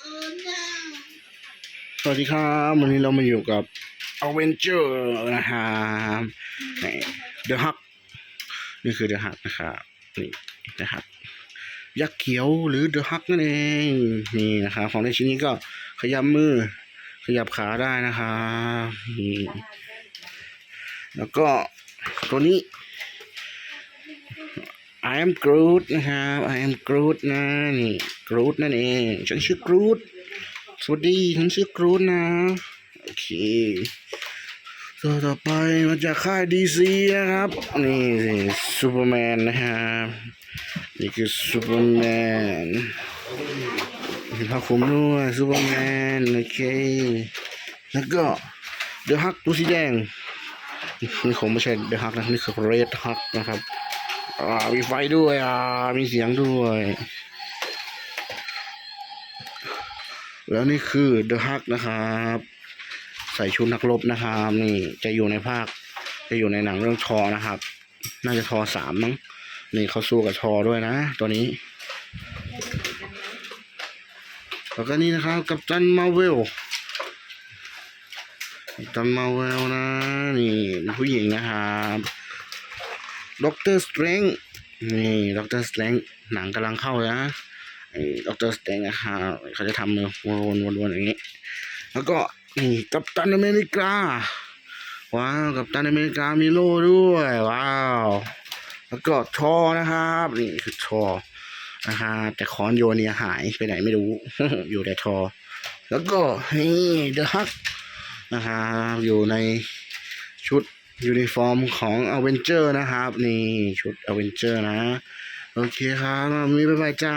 สวัสดีครับวันนี้เรามาอยู่กับ a v e n g e r นะครับนี่ The Hug นี่คือ The Hug นะครับนี่ The Hug ยักษ์เขียวหรือ The Hug นั่นเองนี่นะครับของในชิ้นนี้ก็ขยับมือ ขยับขาได้นะครับนี่แล้วก็ตัวนี้ I am Groot นะครับ I am Groot นะนี่ Groot นั่นเอง ฉันชื่อ Groot สวัสดี ฉันชื่อกรูดนะ โอเคตัวต่อไปมาจากค่ายดีซีนะครับ นี่ซูเปอร์แมนนะครับนี่คือซูเปอร์แมนมีผ้าคลุมด้วยซูเปอร์แมนโอเค แล้วก็เดอะฮักตัวสีแดงนี่คงไม่ใช่เดอะฮักนะนี่คือเรดฮักนะครับ อ่ามีไฟด้วยอ่ามีเสียงด้วย แล้วนี่คือ The Hug นะครับ ใส่ชุดนักรบนะครับ นี่จะอยู่ในภาค จะอยู่ในหนังเรื่องทอนะครับ น่าจะทอสามมั้งนี่เขาสู้กับทอด้วยนะ ตัวนี้ แล้วก็นี่นะครับ กับจันมาเวลกันมาเวลนะ นี่ผู้หญิงนะครับ ด็อกเตอร์สเตรนนี่ด็อกเตอร์สเตรนหนังกำลังเข้าเลยนะไอ้ด็อกเตอร์สเตงนะครับเขาจะทำมือวนๆวนๆอย่างนี้ แล้วก็นี่กัปตันอเมริกา ว้าว กัปตันอเมริกามีโล่ด้วย ว้าว แล้วก็ทอนะครับ นี่คือทอนะครับแต่คอนโยเนียหายไปไหนไม่รู้ อยู่แต่ทอแล้วก็นี่เดอะฮักนะครับอยู่ในชุด ยูนิฟอร์มของอเวนเจอร์นะครับ นี่ชุดอเวนเจอร์นะ โอเคครับมีบ๊ายบายจ้า